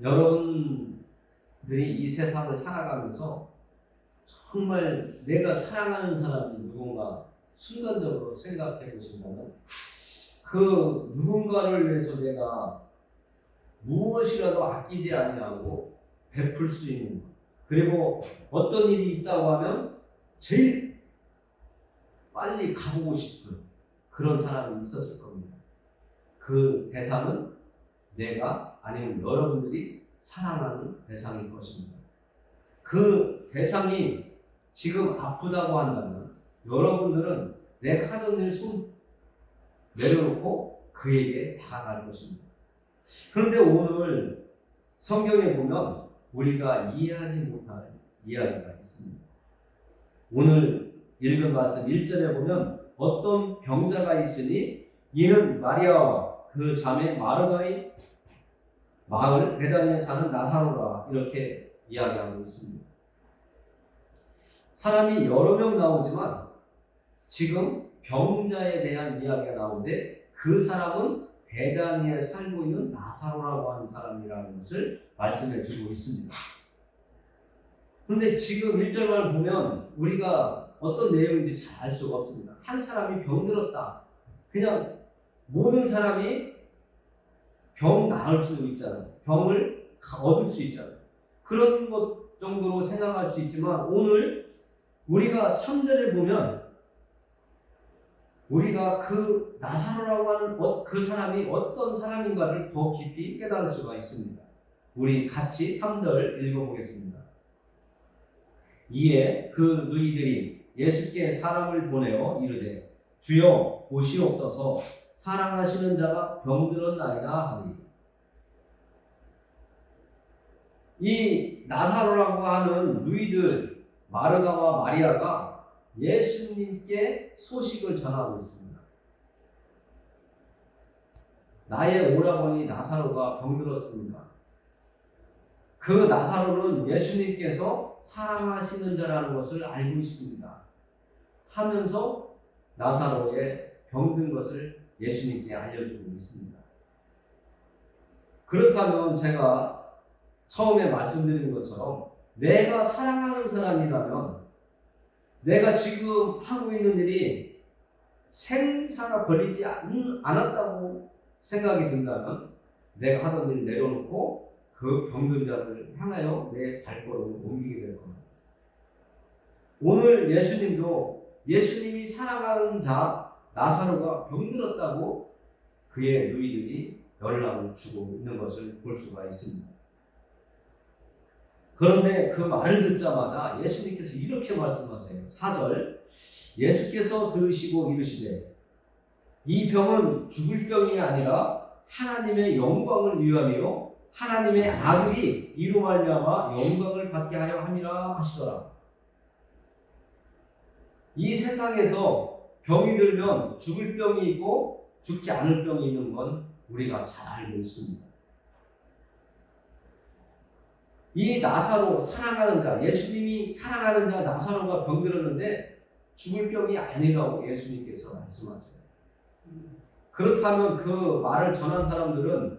여러분들이 이 세상을 살아가면서 정말 내가 사랑하는 사람이 누군가 순간적으로 생각해 보신다면 그 누군가를 위해서 내가 무엇이라도 아끼지 아니하고 베풀 수 있는 것. 그리고 어떤 일이 있다고 하면 제일 빨리 가보고 싶은 그런 사람이 있었을 겁니다. 그 대상은 내가 아니면 여러분들이 사랑하는 대상일 것입니다. 그 대상이 지금 아프다고 한다면 여러분들은 내가 하던 일 손 내려놓고 그에게 다가갈 것입니다. 그런데 오늘 성경에 보면 우리가 이해하지 못할 이야기가 있습니다. 오늘 읽은 말씀 1절에 보면 어떤 병자가 있으니 이는 마리아와 그 자매 마르다의 마을 베다니에 사는 나사로라 이렇게 이야기하고 있습니다. 사람이 여러 명 나오지만 지금 병자에 대한 이야기가 나오는데 그 사람은 베다니에 살고 있는 나사로라고 하는 사람이라는 것을 말씀해 주고 있습니다. 그런데 지금 1절만 보면 우리가 어떤 내용인지 잘 알 수가 없습니다. 한 사람이 병들었다. 그냥 모든 사람이 병 나을 수 있잖아요. 병을 얻을 수 있잖아요. 그런 것 정도로 생각할 수 있지만 오늘 우리가 3절을 보면 우리가 그 나사로라고 하는 어- 그 사람이 어떤 사람인가를 더 깊이 깨달을 수가 있습니다. 우리 같이 3절 읽어보겠습니다. 이에 그 누이들이 예수께 사람을 보내어 이르되 주여 보시옵소서 사랑하시는 자가 병들었나이다 하니 이 나사로라고 하는 누이들 마르다와 마리아가 예수님께 소식을 전하고 있습니다. 나의 오라버니 나사로가 병들었습니다. 그 나사로는 예수님께서 사랑하시는 자라는 것을 알고 있습니다. 하면서 나사로의 병든 것을 예수님께 알려주고 있습니다. 그렇다면 제가 처음에 말씀드린 것처럼 내가 사랑하는 사람이라면 내가 지금 하고 있는 일이 생사가 걸리지 않, 않았다고 생각이 든다면 내가 하던 일 내려놓고 그 병든 자를 향하여 내 발걸음을 옮기게 될 겁니다. 오늘 예수님도 예수님이 사랑하는 자 나사로가 병들었다고 그의 누이들이 연락을 주고 있는 것을 볼 수가 있습니다. 그런데 그 말을 듣자마자 예수님께서 이렇게 말씀하세요. 4절 예수께서 들으시고 이르시되 이 병은 죽을 병이 아니라 하나님의 영광을 위함이요 하나님의 아들이 이로 말미암아 영광을 받게 하려 함이라 하시더라. 이 세상에서 병이 들면 죽을 병이 있고 죽지 않을 병이 있는 건 우리가 잘 알고 있습니다. 이 나사로 사랑하는 자, 예수님이 사랑하는 자 나사로가 병들었는데 죽을 병이 아니라고 예수님께서 말씀하세요. 그렇다면 그 말을 전한 사람들은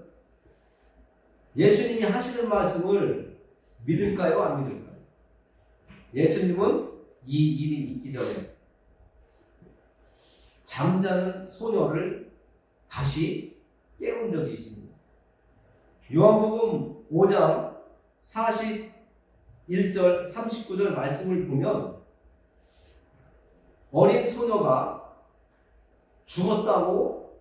예수님이 하시는 말씀을 믿을까요? 안 믿을까요? 예수님은 이 일이 있기 전에 잠자는 소녀를 다시 깨운 적이 있습니다. 요한복음 5장 41절 39절 말씀을 보면 어린 소녀가 죽었다고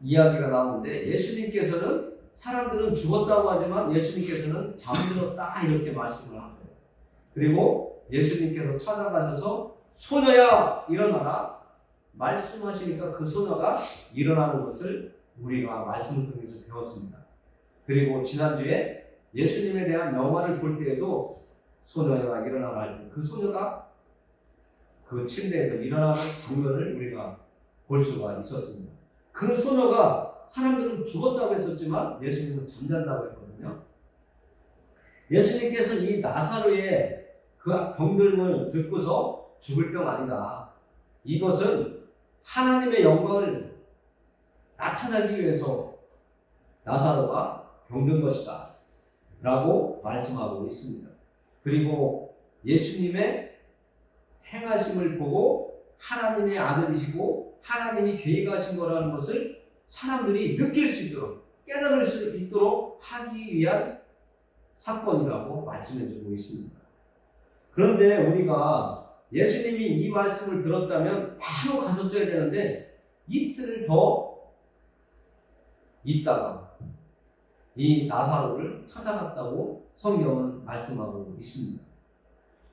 이야기가 나오는데 예수님께서는 사람들은 죽었다고 하지만 예수님께서는 잠들었다 이렇게 말씀을 하세요. 그리고 예수님께서 찾아가셔서 소녀야 일어나라 말씀하시니까 그 소녀가 일어나는 것을 우리가 말씀을 통해서 배웠습니다. 그리고 지난주에 예수님에 대한 영화를 볼 때에도 소녀가 때그 소녀가 그 침대에서 일어나는 장면을 우리가 볼 수가 있었습니다. 그 소녀가 사람들은 죽었다고 했었지만 예수님은 잠잔다고 했거든요. 예수님께서 이 나사로의 그 병들음을 듣고서 죽을 병 아니다. 이것은 하나님의 영광을 나타나기 위해서 나사로가 병든 것이다. 라고 말씀하고 있습니다. 그리고 예수님의 행하심을 보고 하나님의 아들이시고 하나님이 계획하신 거라는 것을 사람들이 느낄 수 있도록 깨달을 수 있도록 하기 위한 사건이라고 말씀해 주고 있습니다. 그런데 우리가 예수님이 이 말씀을 들었다면 바로 가셨어야 되는데 이틀 더 있다가 이 나사로를 찾아갔다고 성경은 말씀하고 있습니다.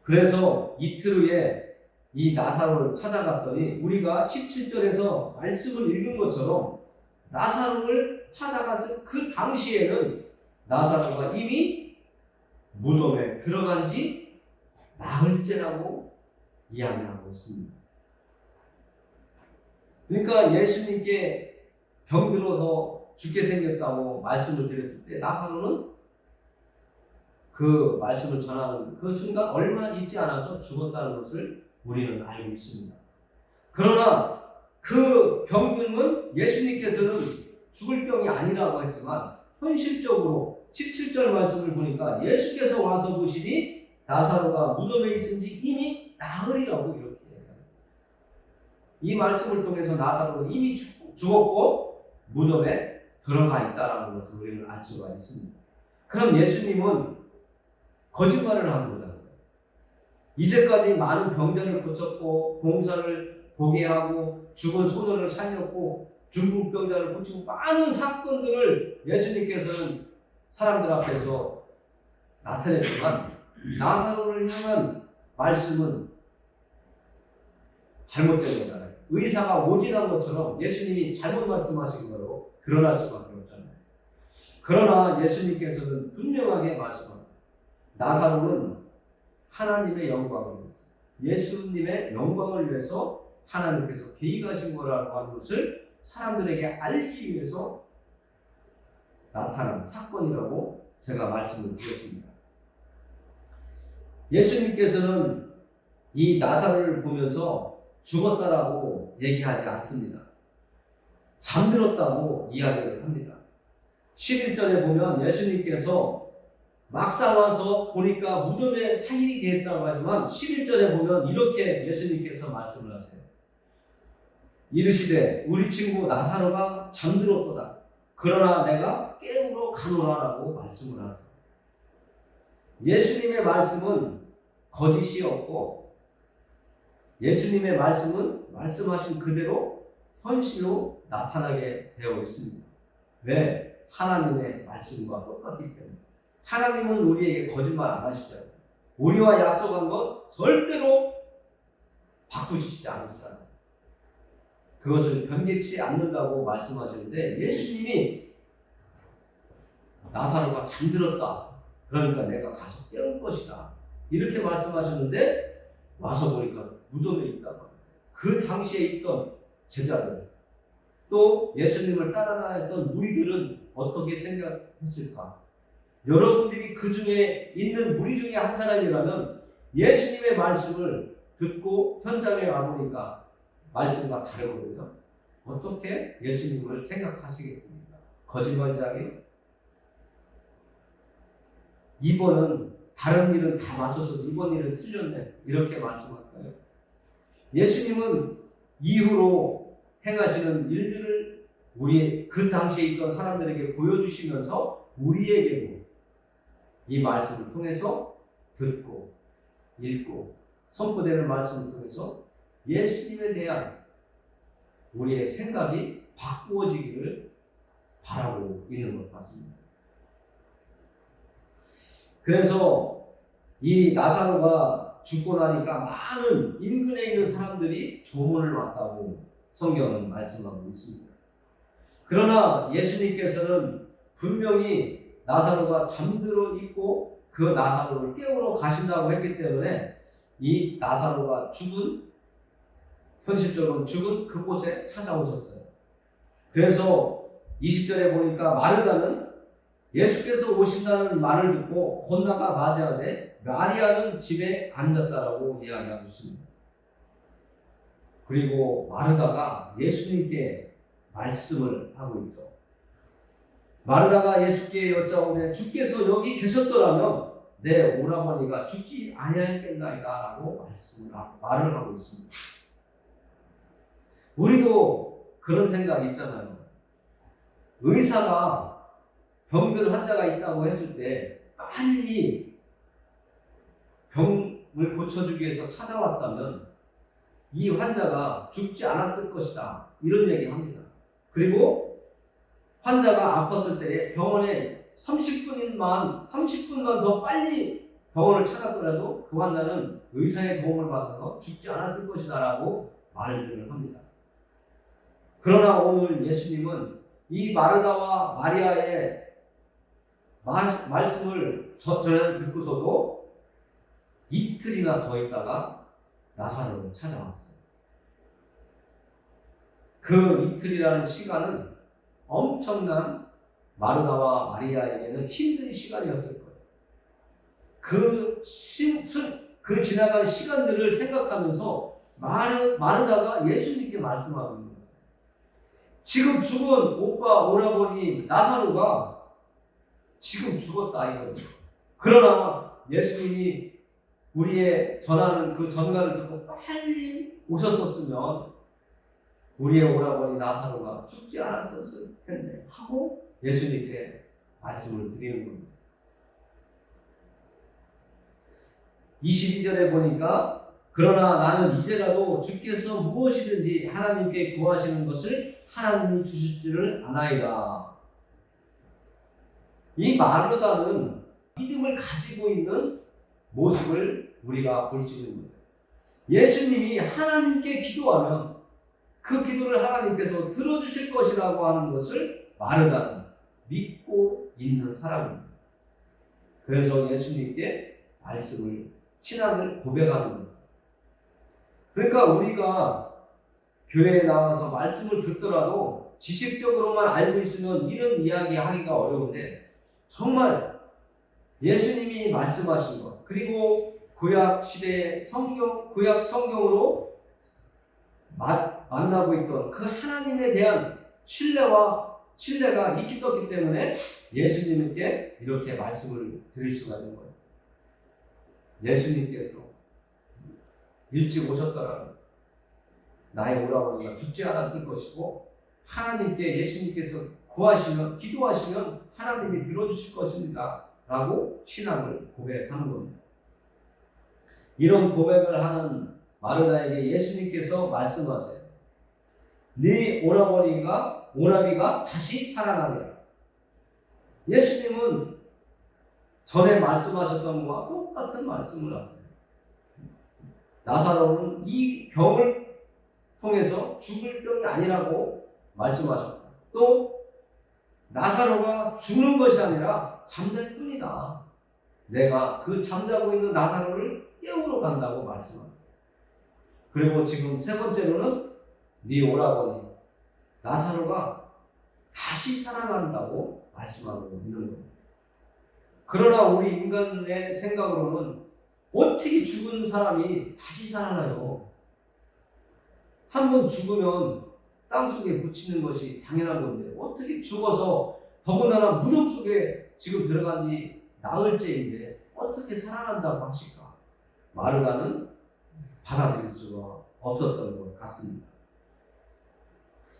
그래서 이틀 후에 이 나사로를 찾아갔더니 우리가 17절에서 말씀을 읽은 것처럼 나사로를 찾아갔을 그 당시에는 나사로가 이미 무덤에 들어간 지 나흘째라고 이야기하고 있습니다. 그러니까 예수님께 병들어서 죽게 생겼다고 말씀을 드렸을 때 나사로는 그 말씀을 전하는 그 순간 얼마 있지 않아서 죽었다는 것을 우리는 알고 있습니다. 그러나 그 병듦은 예수님께서는 죽을 병이 아니라고 했지만 현실적으로 17절 말씀을 보니까 예수께서 와서 보시니 나사로가 무덤에 있은 지 이미 나흘이라고 이렇게. 이 말씀을 통해서 나사로는 이미 죽, 죽었고 무덤에 들어가 있다라는 것을 우리는 알 수가 있습니다. 그럼 예수님은 거짓말을 한 거잖아요. 이제까지 많은 병자를 고쳤고 봉사를 보게 하고 죽은 소년을 살렸고 중풍병자를 고치고 많은 사건들을 예수님께서는 사람들 앞에서 나타냈지만 나사로를 향한 말씀은 잘못된 거잖아요. 의사가 오진한 것처럼 예수님이 잘못 말씀하신 거로 드러날 수밖에 없잖아요. 그러나 예수님께서는 분명하게 말씀하세요. 나사로는 하나님의 영광을 위해서, 예수님의 영광을 위해서 하나님께서 계획하신 거라고 하는 것을 사람들에게 알기 위해서 나타난 사건이라고 제가 말씀을 드렸습니다. 예수님께서는 이 나사로를 보면서 죽었다라고 얘기하지 않습니다. 잠들었다고 이야기를 합니다. 11절에 보면 예수님께서 막상 와서 보니까 무덤에 사일이 되었다고 하지만 11절에 보면 이렇게 예수님께서 말씀을 하세요. 이르시되 우리 친구 나사로가 잠들었도다. 그러나 내가 깨우러 가노라라고 말씀을 하세요. 예수님의 말씀은 거짓이 없고 예수님의 말씀은 말씀하신 그대로 현실로 나타나게 되어 있습니다. 왜? 하나님의 말씀과 똑같기 때문에. 하나님은 우리에게 거짓말 안 하시잖아요. 우리와 약속한 것 절대로 바꾸시지 않으시잖아요. 그것을 변개치 않는다고 말씀하시는데 예수님이 나사로가 잠들었다. 그러니까 내가 가서 깨울 것이다. 이렇게 말씀하셨는데 와서 보니까 무덤에 있다고. 그 당시에 있던 제자들 또 예수님을 따라다녔던 무리들은 어떻게 생각했을까? 여러분들이 그 중에 있는 무리 중에 한 사람이라면 예수님의 말씀을 듣고 현장에 와보니까 말씀과 다르거든요. 어떻게 예수님을 생각하시겠습니까? 거짓말장이 이번은 다른 일은 다 맞춰서 이번 일은 틀렸네. 이렇게 말씀할까요? 예수님은 이후로 행하시는 일들을 우리 그 당시에 있던 사람들에게 보여주시면서 우리에게도 이 말씀을 통해서 듣고 읽고 선포되는 말씀을 통해서 예수님에 대한 우리의 생각이 바꾸어지기를 바라고 있는 것 같습니다. 그래서 이 나사로가 죽고 나니까 많은 인근에 있는 사람들이 조문을 왔다고 성경은 말씀하고 있습니다. 그러나 예수님께서는 분명히 나사로가 잠들어 있고 그 나사로를 깨우러 가신다고 했기 때문에 이 나사로가 죽은 현실적으로 죽은 그곳에 찾아오셨어요. 그래서 20절에 보니까 마르다는 예수께서 오신다는 말을 듣고 혼나가 맞이하되 마리아는 집에 앉았다라고 이야기하고 있습니다. 그리고 마르다가 예수님께 말씀을 하고 있어. 마르다가 예수께 여짜오되 주께서 여기 계셨더라면 내 오라버니가 죽지 아니하였겠나이다라고 말씀을 하- 말을 하고 있습니다. 우리도 그런 생각 있잖아요. 의사가 병든 환자가 있다고 했을 때 빨리 병을 고쳐주기 위해서 찾아왔다면 이 환자가 죽지 않았을 것이다. 이런 얘기 합니다. 그리고 환자가 아팠을 때 병원에 30분만, 30분만 더 빨리 병원을 찾았더라도 그 환자는 의사의 도움을 받아서 죽지 않았을 것이다. 라고 말을 합니다. 그러나 오늘 예수님은 이 마르다와 마리아의 마- 말씀을 저, 전에 듣고서도 이틀이나 더 있다가 나사로를 찾아왔어요. 그 이틀이라는 시간은 엄청난 마르다와 마리아에게는 힘든 시간이었을 거예요. 그, 시, 순- 그 지나간 시간들을 생각하면서 마르, 마르다가 예수님께 말씀하는 거예요. 지금 죽은 오빠, 오라버니 나사로가 지금 죽었다 이거예요. 그러나 예수님이 우리의 전하는 그 전가를 듣고 빨리 오셨었으면 우리의 오라버니 나사로가 죽지 않았었을 텐데 하고 예수님께 말씀을 드리는 겁니다. 22절에 보니까 그러나 나는 이제라도 주께서 무엇이든지 하나님께 구하시는 것을 하나님이 주실 줄을 아나이다. 이 마르다는 믿음을 가지고 있는 모습을 우리가 볼 수 있는 거예요. 예수님이 하나님께 기도하면 그 기도를 하나님께서 들어주실 것이라고 하는 것을 마르다는 믿고 있는 사람입니다. 그래서 예수님께 말씀을 신앙을 고백하는 겁니다. 그러니까 우리가 교회에 나와서 말씀을 듣더라도 지식적으로만 알고 있으면 이런 이야기 하기가 어려운데 정말 예수님이 말씀하신 것 그리고 구약 시대의 성경 구약 성경으로 마- 만나고 있던 그 하나님에 대한 신뢰와 신뢰가 있었기 때문에 예수님께 이렇게 말씀을 드릴 수가 있는 거예요. 예수님께서 일찍 오셨더라면 나의 오라버니가 죽지 않았을 것이고 하나님께 예수님께서 구하시면 기도하시면 하나님이 들어주실 것입니다. 라고 신앙을 고백하는 겁니다. 이런 고백을 하는 마르다에게 예수님께서 말씀하세요. 네 오라버니가 오라비가 다시 살아나리라. 예수님은 전에 말씀하셨던 것과 똑같은 말씀을 하세요. 나사로는 이 병을 통해서 죽을 병이 아니라고 말씀하셨다. 또 나사로가 죽는 것이 아니라 잠잘 뿐이다. 내가 그 잠자고 있는 나사로를 깨우러 간다고 말씀하세요. 그리고 지금 세 번째로는 네 오라버니 나사로가 다시 살아난다고 말씀하고 있는 겁니다. 그러나 우리 인간의 생각으로는 어떻게 죽은 사람이 다시 살아나요? 한 번 죽으면 땅 속에 묻히는 것이 당연한 건데 어떻게 죽어서 더군다나 무덤 속에 지금 들어간 지 나흘째인데 어떻게 살아난다고 하실까? 마르다는 받아들일 수가 없었던 것 같습니다.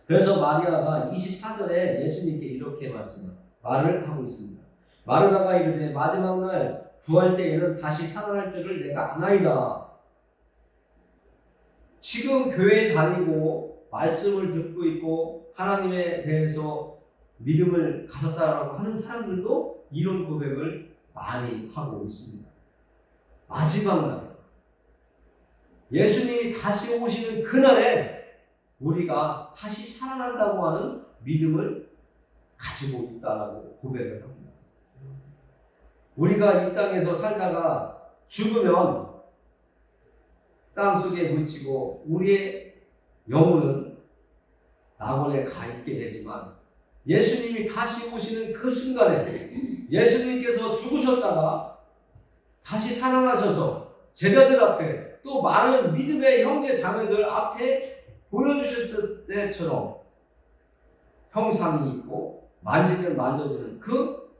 그래서 마리아가 24절에 예수님께 이렇게 말씀 말을 하고 있습니다. 마르다가 이르되 마지막 날 부활 때에는 다시 살아날 줄을 내가 아나이다. 지금 교회에 다니고 말씀을 듣고 있고 하나님에 대해서 믿음을 가졌다라고 하는 사람들도 이런 고백을 많이 하고 있습니다. 마지막 날 예수님이 다시 오시는 그날에 우리가 다시 살아난다고 하는 믿음을 가지고 있다라고 고백을 합니다. 우리가 이 땅에서 살다가 죽으면 땅 속에 묻히고 우리의 영혼은 낙원에 가 있게 되지만 예수님이 다시 오시는 그 순간에 예수님께서 죽으셨다가 다시 살아나셔서 제자들 앞에 또 많은 믿음의 형제 자매들 앞에 보여주셨을 때처럼 형상이 있고 만지면 만져지는 그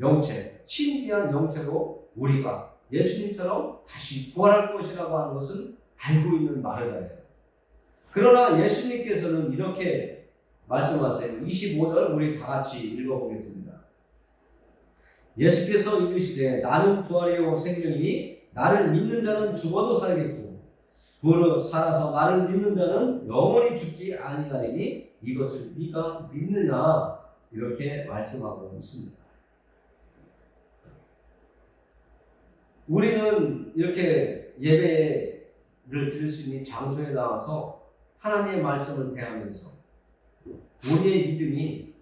영체, 신비한 영체로 우리가 예수님처럼 다시 부활할 것이라고 하는 것은 알고 있는 마르다예요. 그러나 예수님께서는 이렇게 말씀하세요. 25절 우리 다 같이 읽어보겠습니다. 예수께서 이르시되 나는 부활이요 생명이니 나를 믿는 자는 죽어도 살겠고 무릇 살아서 나를 믿는 자는 영원히 죽지 아니하리니 이것을 네가 믿느냐 이렇게 말씀하고 있습니다. 우리는 이렇게 예배를 드릴 수 있는 장소에 나와서 하나님의 말씀을 대하면서 우리의 믿음이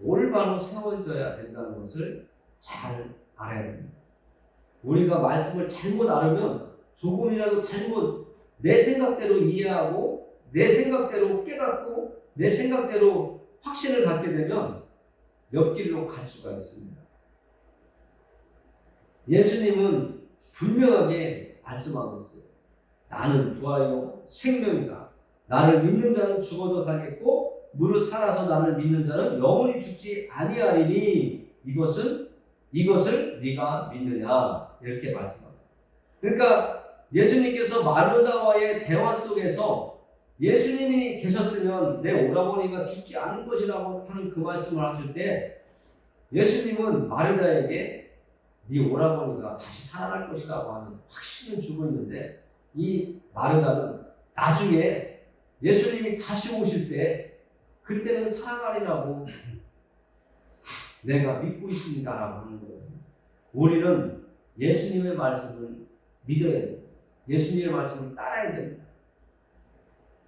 올바로 세워져야 된다는 것을 잘 알아야 됩니다. 우리가 말씀을 잘못 알으면 조금이라도 잘못 내 생각대로 이해하고 내 생각대로 깨닫고 내 생각대로 확신을 갖게 되면 옆 길로 갈 수가 있습니다. 예수님은 분명하게 말씀하고 있어요. 나는 부활이요 생명이다. 나를 믿는 자는 죽어도 살겠고 무릇 살아서 나를 믿는 자는 영원히 죽지 아니하리니 이것은 이것을 네가 믿느냐 이렇게 말씀하세요. 그러니까 예수님께서 마르다와의 대화 속에서 예수님이 계셨으면 내 오라버니가 죽지 않을 것이라고 하는 그 말씀을 하실 때 예수님은 마르다에게 네 오라버니가 다시 살아날 것이라고 하는 확신을 주고 있는데 이 마르다는 나중에 예수님이 다시 오실 때 그때는 살아나리라고 내가 믿고 있습니다라고 하는 거예요. 우리는 예수님의 말씀을 믿어야 됩니다. 예수님의 말씀을 따라야 됩니다.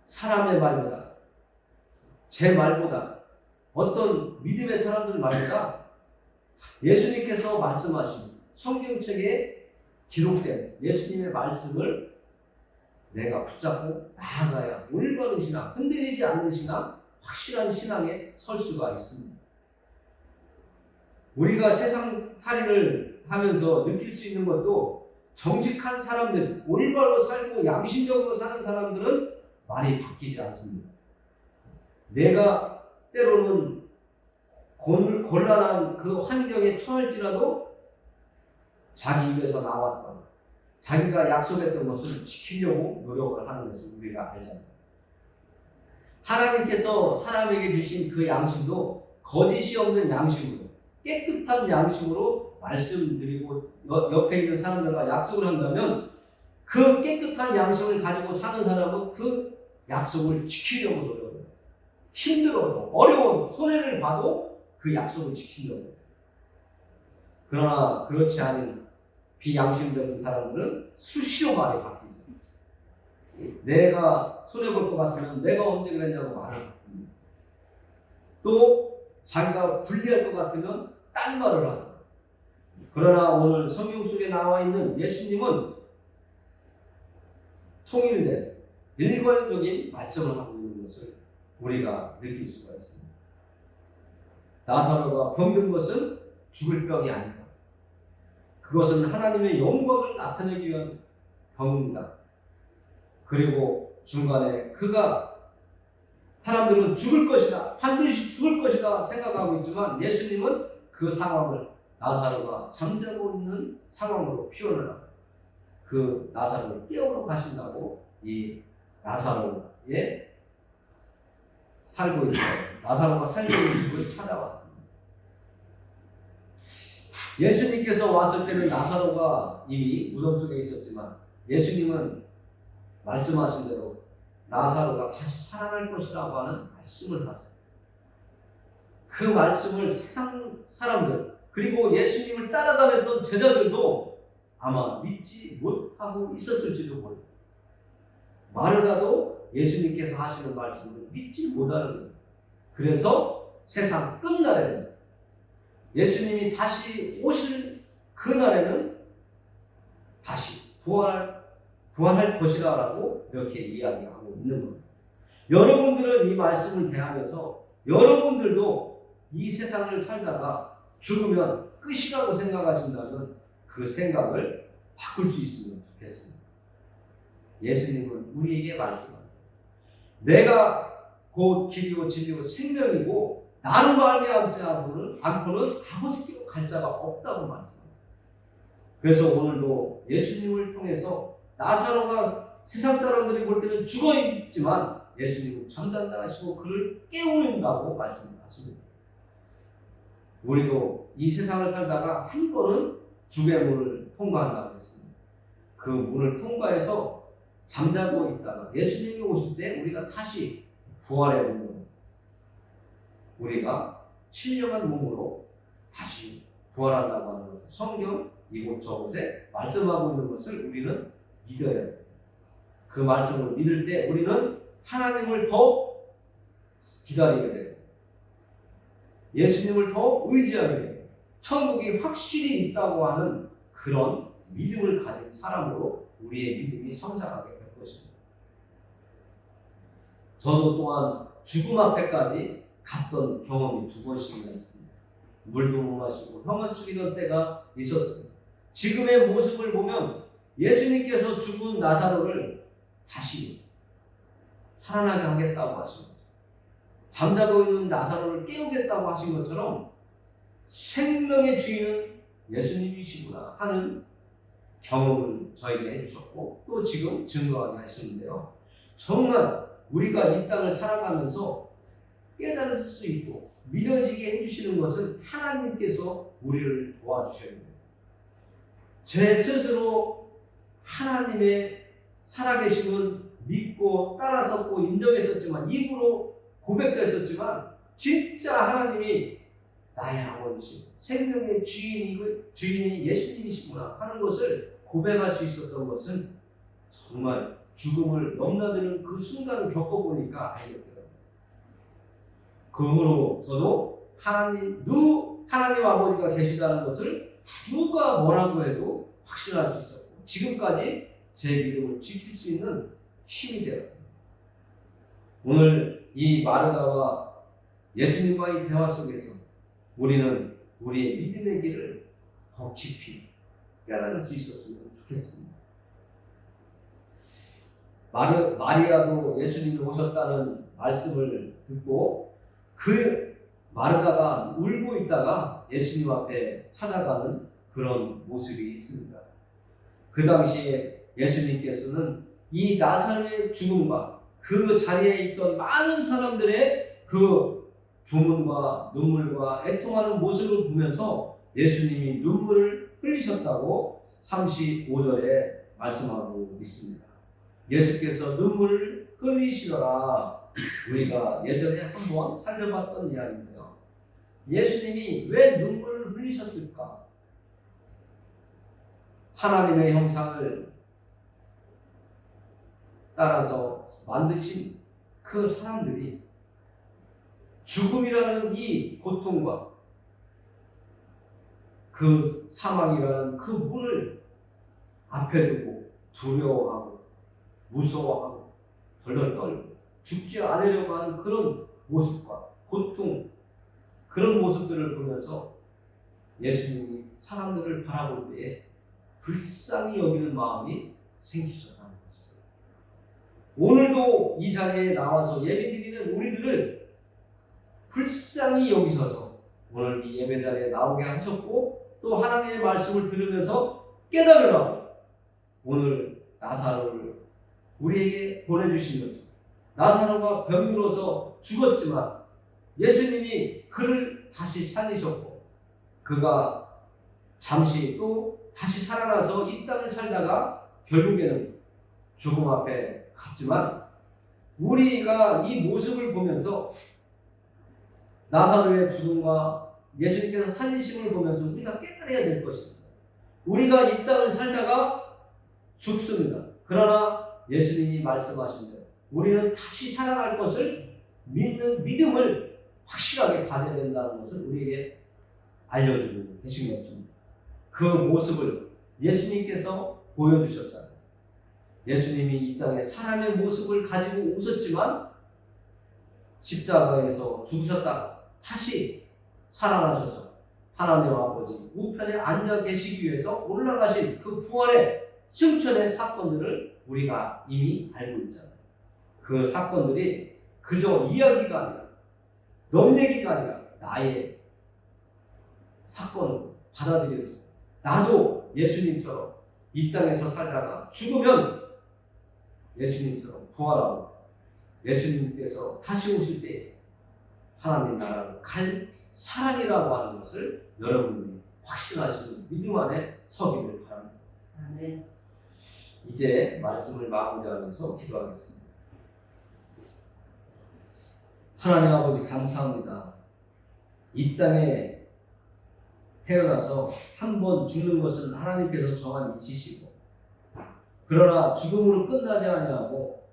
사람의 말보다 제 말보다 어떤 믿음의 사람들 말보다 예수님께서 말씀하신 성경책에 기록된 예수님의 말씀을 내가 붙잡고 나아가야 올바른 신앙, 흔들리지 않는 신앙, 확실한 신앙에 설 수가 있습니다. 우리가 세상 살이를 하면서 느낄 수 있는 것도 정직한 사람들, 올바로 살고 양심적으로 사는 사람들은 말이 바뀌지 않습니다. 내가 때로는 곤, 곤란한 그 환경에 처할지라도 자기 입에서 나왔던 자기가 약속했던 것을 지키려고 노력을 하는 것을 우리가 알잖아요. 하나님께서 사람에게 주신 그 양심도 거짓이 없는 양심으로 깨끗한 양심으로 말씀드리고 여- 옆에 있는 사람들과 약속을 한다면 그 깨끗한 양심을 가지고 사는 사람은 그 약속을 지키려고 노력해요. 힘들어도 어려운 손해를 봐도 그 약속을 지키려고 해요. 그러나 그렇지 않은 비양심적인 사람들은 수시로 바뀌죠. 내가 손해볼 것 같으면 내가 언제 그랬냐고 말을 바꿉니다. 또 자기가 불리할 것 같으면 딴 말을 하고 그러나 오늘 성경 속에 나와 있는 예수님은 통일된 일관적인 말씀을 하고 있는 것을 우리가 느낄 수가 있습니다. 나사로가 병든 것은 죽을 병이 아니다. 그것은 하나님의 영광을 나타내기 위한 병입니다. 그리고 중간에 그가 사람들은 죽을 것이다, 반드시 죽을 것이다 생각하고 있지만 예수님은 그 상황을 나사로가 잠자고 있는 상황으로 표현을 합니다. 그 나사로를 깨우러 가신다고 이 나사로의 살고 있는 나사로가 살고 있는 집을 찾아왔습니다. 예수님께서 왔을 때는 나사로가 이미 무덤 속에 있었지만 예수님은 말씀하신 대로 나사로가 다시 살아날 것이라고 하는 말씀을 하세요. 그 말씀을 세상 사람들 그리고 예수님을 따라다녔던 제자들도 아마 믿지 못하고 있었을지도 모릅니다. 마르다도 예수님께서 하시는 말씀을 믿지 못하는 거예요. 그래서 세상 끝날에는 예수님이 다시 오실 그날에는 다시 부활, 부활할 것이라고 이렇게 이야기하고 있는 겁니다. 여러분들은 이 말씀을 대하면서 여러분들도 이 세상을 살다가 죽으면 끝이라고 생각하신다면 그 생각을 바꿀 수 있으면 좋겠습니다. 예수님은 우리에게 말씀하세요. 내가 곧 길이고 진리고 생명이고 나로 말미암지 않고는 않고는 아버지께로 갈 자가 없다고 말씀합니다. 그래서 오늘도 예수님을 통해서 나사로가 세상 사람들이 볼 때는 죽어 있지만 예수님은 잠단다 하시고 그를 깨우는다고 말씀하십니다. 우리도 이 세상을 살다가 한 번은 죽의 문을 통과한다고 했습니다. 그 문을 통과해서 잠자고 있다가 예수님이 오실 때 우리가 다시 부활의 몸으로 우리가 신령한 몸으로 다시 부활한다고 하는 것을 성경 이곳 저곳에 말씀하고 있는 것을 우리는 믿어야. 그 말씀을 믿을 때 우리는 하나님을 더 기다리게 돼요. 예수님을 더 의지하게 돼요. 천국이 확실히 있다고 하는 그런 믿음을 가진 사람으로 우리의 믿음이 성장하게 될 것입니다. 저도 또한 죽음 앞에까지 갔던 경험이 두 번씩이나 있습니다. 물도 못 마시고 혀만 죽이던 때가 있었습니다. 지금의 모습을 보면 예수님께서 죽은 나사로를 다시 살아나게 하겠다고 하신 거죠. 잠자고 있는 나사로를 깨우겠다고 하신 것처럼 생명의 주인은 예수님이시구나 하는 경험을 저에게 해주셨고 또 지금 증거하게 하시는데요. 정말 우리가 이 땅을 살아가면서 깨달을 수 있고 믿어지게 해주시는 것은 하나님께서 우리를 도와주셔야 됩니다. 제 스스로 하나님의 살아계심은 믿고 따라섰고 인정했었지만 입으로 고백도 했었지만 진짜 하나님이 나의 아버지 생명의 주인이 주인이 예수님이시구나 하는 것을 고백할 수 있었던 것은 정말 죽음을 넘나드는 그 순간을 겪어보니까 알겠더라고요. 그 후로 저도 하나님 누 하나님 아버지가 계시다는 것을 누가 뭐라고 해도 확신할 수 있었고 지금까지 제 믿음을 지킬 수 있는 힘이 되었습니다. 오늘 이 마르다와 예수님과의 대화 속에서 우리는 우리의 믿음의 길을 더 깊이 깨달을 수 있었으면 좋겠습니다. 마리, 마리아도 예수님이 오셨다는 말씀을 듣고 그 마르다가 울고 있다가 예수님 앞에 찾아가는 그런 모습이 있습니다. 그 당시에 예수님께서는 이 나사로의 죽음과 그 자리에 있던 많은 사람들의 그 조문과 눈물과 애통하는 모습을 보면서 예수님이 눈물을 흘리셨다고 35절에 말씀하고 있습니다. 예수께서 눈물을 흘리시더라. 우리가 예전에 한번 살펴봤던 이야기인데요. 예수님이 왜 눈물을 흘리셨을까? 하나님의 형상을 따라서 만드신 그 사람들이 죽음이라는 이 고통과 그 사망이라는 그 문을 앞에 두고 두려워하고 무서워하고 덜덜 떨고 죽지 않으려고 하는 그런 모습과 고통 그런 모습들을 보면서 예수님이 사람들을 바라볼 때에 불쌍히 여기는 마음이 생기셨다는 것입니다. 오늘도 이 자리에 나와서 예배드리는 우리들을 불쌍히 여기셔서 오늘 이 예배 자리에 나오게 하셨고 또 하나님의 말씀을 들으면서 깨달으라고 오늘 나사로를 우리에게 보내주신 거죠. 나사로가 병으로서 죽었지만 예수님이 그를 다시 살리셨고 그가 잠시 또 다시 살아나서 이 땅을 살다가 결국에는 죽음 앞에 갔지만 우리가 이 모습을 보면서 나사로의 죽음과 예수님께서 살리심을 보면서 우리가 깨달아야 될 것이 있어요. 우리가 이 땅을 살다가 죽습니다. 그러나 예수님이 말씀하신 대로 우리는 다시 살아날 것을 믿는 믿음을 확실하게 가져야 된다는 것을 우리에게 알려주고 계신 것입니다. 그 모습을 예수님께서 보여주셨잖아요. 예수님이 이 땅에 사람의 모습을 가지고 오셨지만 십자가에서 죽으셨다가 다시 살아나셔서 하나님 아버지 우편에 앉아 계시기 위해서 올라가신 그 부활의 승천의 사건들을 우리가 이미 알고 있잖아요. 그 사건들이 그저 이야기가 아니라 넌 얘기가 아니라 나의 사건을 받아들여서 나도 예수님처럼 이 땅에서 살다가 죽으면 예수님처럼 부활하고 예수님께서 다시 오실 때 하나님 나라로 갈 사랑이라고 하는 것을 여러분들이 확신하시는 믿음 안에 서기를 바랍니다. 아멘. 이제 말씀을 마무리하면서 기도하겠습니다. 하나님 아버지 감사합니다. 이 땅에 태어나서 한 번 죽는 것은 하나님께서 정한 이치시고 그러나 죽음으로 끝나지 아니하고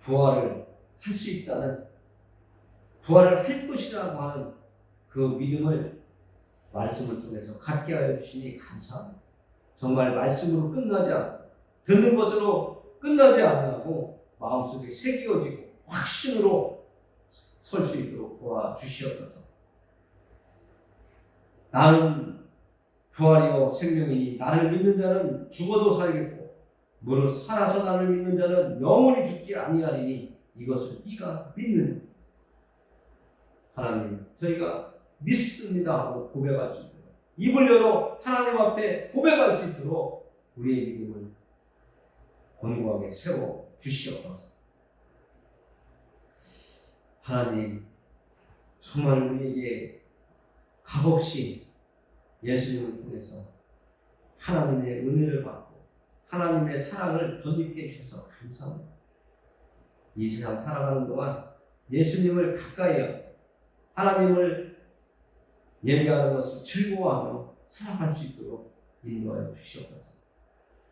부활을 할 수 있다는 부활을 할 것이라고 하는 그 믿음을 말씀을 통해서 갖게 하여 주시니 감사합니다. 정말 말씀으로 끝나지 않고 듣는 것으로 끝나지 아니하고 마음속에 새겨지고 확신으로 설 수 있도록 도와주시옵소서. 나는 부활이요 생명이니 나를 믿는 자는 죽어도 살겠고 무릇 살아서 나를 믿는 자는 영원히 죽지 아니하리니 이것을 네가 믿는 하나님 저희가 믿습니다 하고 고백할 수 있도록 입을 열어 하나님 앞에 고백할 수 있도록 우리의 믿음을 권고하게 세워 주시옵소서. 하나님 정말 우리에게 값없이 예수님을 통해서 하나님의 은혜를 받고 하나님의 사랑을 덧입게 해주셔서 감사합니다. 이 세상 살아가는 동안 예수님을 가까이 하고 하나님을 예배하는 것을 즐거워하며 살아갈 수 있도록 인도하여 주시옵소서.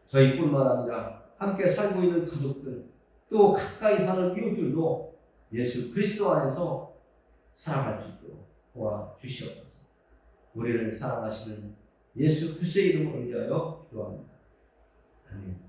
저희뿐만 아니라 함께 살고 있는 가족들 또 가까이 사는 이웃들도 예수 그리스도 안에서 살아갈 수 있도록 도와 주시옵소서. 우리를 사랑하시는 예수 그리스도의 이름으로 의하여 기도합니다. 아멘.